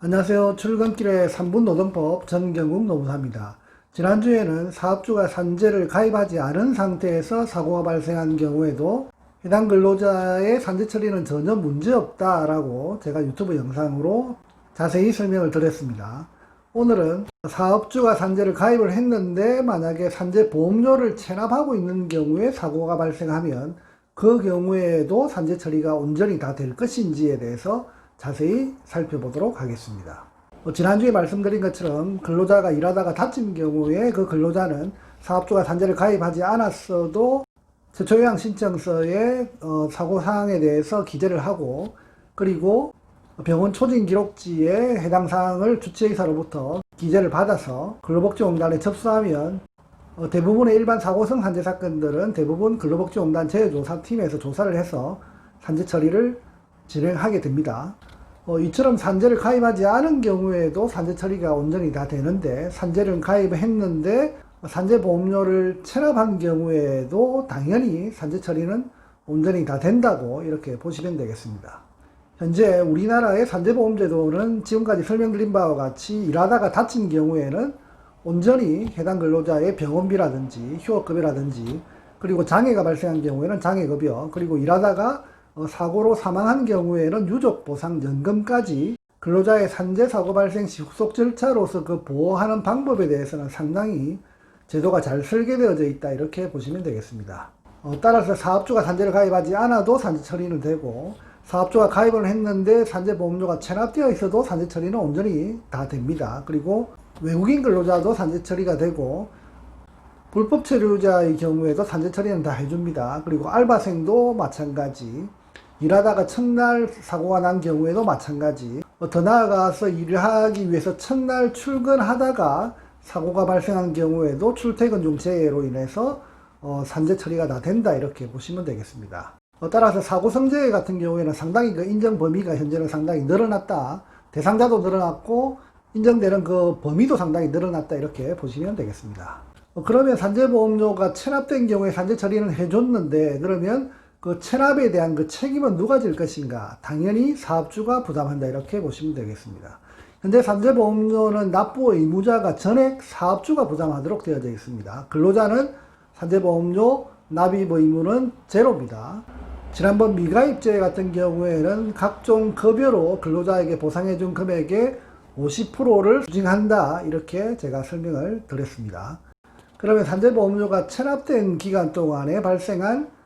안녕하세요. 출근길의 3분 노동법 전경국 노무사입니다. 지난주에는 사업주가 산재를 가입하지 않은 상태에서 사고가 발생한 경우에도 해당 근로자의 산재 처리는 전혀 문제없다라고 제가 유튜브 영상으로 자세히 설명을 드렸습니다. 오늘은 사업주가 산재를 가입을 했는데 만약에 산재 보험료를 체납하고 있는 경우에 사고가 발생하면 그 경우에도 산재 처리가 온전히 다 될 것인지에 대해서 자세히 살펴보도록 하겠습니다. 어, 지난주에 말씀드린 것처럼 근로자가 일하다가 다친 경우에 그 근로자는 사업주가 산재를 가입하지 않았어도 최초요양 신청서에 어, 사고 사항에 대해서 기재를 하고 그리고 병원 초진 기록지에 해당 사항을 주치의사로부터 기재를 받아서 근로복지공단에 접수하면 어, 대부분의 일반 사고성 산재 사건들은 대부분 근로복지공단 재조사팀에서 조사를 해서 산재 처리를 진행하게 됩니다. 어, 이처럼 산재를 가입하지 않은 경우에도 산재 처리가 온전히 다 되는데 산재를 가입했는데 산재 보험료를 체납한 경우에도 당연히 산재 처리는 온전히 다 된다고 이렇게 보시면 되겠습니다. 현재 우리나라의 산재보험제도는 지금까지 설명드린 바와 같이 일하다가 다친 경우에는 온전히 해당 근로자의 병원비라든지 휴업급여라든지 그리고 장애가 발생한 경우에는 장애급여 그리고 일하다가 어, 사고로 사망한 경우에는 유족 보상 연금까지 근로자의 산재 사고 발생 시 후속 절차로서 그 보호하는 방법에 대해서는 상당히 제도가 잘 설계되어져 있다 이렇게 보시면 되겠습니다. 어, 따라서 사업주가 산재를 가입하지 않아도 산재 처리는 되고 사업주가 가입을 했는데 산재보험료가 체납되어 있어도 산재 처리는 온전히 다 됩니다. 그리고 외국인 근로자도 산재 처리가 되고 불법 체류자의 경우에도 산재 처리는 다 해줍니다. 그리고 알바생도 마찬가지. 일하다가 첫날 사고가 난 경우에도 마찬가지. 어, 더 나아가서 일을 하기 위해서 첫날 출근하다가 사고가 발생한 경우에도 출퇴근 중재로 인해서 어, 산재 처리가 다 된다 이렇게 보시면 되겠습니다. 어, 따라서 사고 성재 같은 경우에는 상당히 그 인정 범위가 현재는 상당히 늘어났다. 대상자도 늘어났고 인정되는 그 범위도 상당히 늘어났다 이렇게 보시면 되겠습니다. 어, 그러면 산재보험료가 체납된 경우에 산재 처리는 해줬는데 그러면 그 체납에 대한 그 책임은 누가 질 것인가? 당연히 사업주가 부담한다 이렇게 보시면 되겠습니다. 현재 산재보험료는 납부 의무자가 전액 사업주가 부담하도록 되어져 있습니다. 근로자는 산재보험료 납입 의무는 제로입니다. 지난번 미가입제 같은 경우에는 각종 급여로 근로자에게 보상해준 금액의 50%를 수징한다 이렇게 제가 설명을 드렸습니다. 그러면 산재보험료가 체납된 기간 동안에 발생한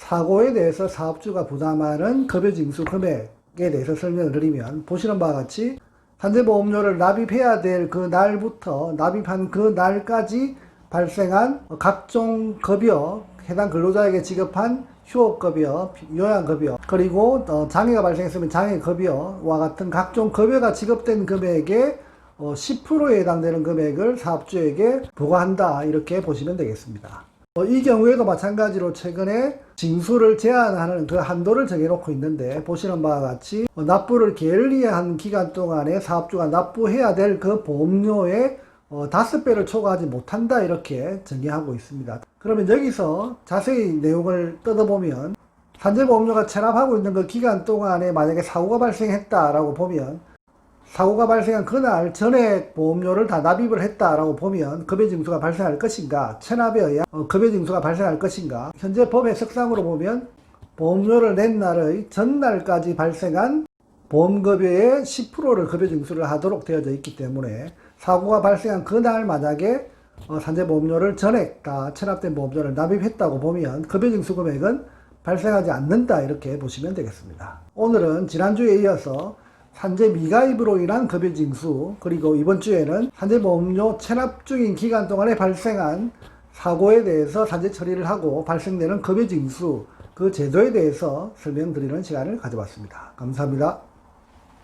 사고에 대해서 사업주가 부담하는 급여징수 금액에 대해서 설명을 드리면 보시는 바와 같이 산재보험료를 납입해야 될 그 날부터 납입한 그 날까지 발생한 각종 급여, 해당 근로자에게 지급한 휴업급여, 요양급여, 그리고 어, 장애가 발생했으면 장애급여와 같은 각종 급여가 지급된 금액의 10%에 해당되는 금액을 사업주에게 부과한다 이렇게 보시면 되겠습니다. 어, 이 경우에도 마찬가지로 최근에 징수를 제한하는 그 한도를 정해놓고 있는데 보시는 바와 같이 어, 납부를 게을리한 기간 동안에 사업주가 납부해야 될 그 보험료의 어, 다섯 배를 초과하지 못한다 이렇게 정의하고 있습니다. 그러면 여기서 자세히 내용을 뜯어보면 산재보험료가 체납하고 있는 그 기간 동안에 만약에 사고가 발생했다라고 보면 사고가 발생한 그날 전액 보험료를 다 납입을 했다라고 보면 급여징수가 발생할 것인가 체납에 의한 어, 급여징수가 발생할 것인가 현재 법 해석상으로 보면 보험료를 낸 날의 전날까지 발생한 보험급여의 10%를 급여징수를 하도록 되어져 있기 때문에 사고가 발생한 그날 만약에 어, 산재보험료를 전액 다 체납된 보험료를 납입했다고 보면 급여징수 금액은 발생하지 않는다 이렇게 보시면 되겠습니다. 오늘은 지난주에 이어서 산재 미가입으로 인한 급여징수 그리고 이번 주에는 산재보험료 체납 중인 기간 동안에 발생한 사고에 대해서 산재 처리를 하고 발생되는 급여징수 그 제도에 대해서 설명드리는 시간을 가져봤습니다. 감사합니다.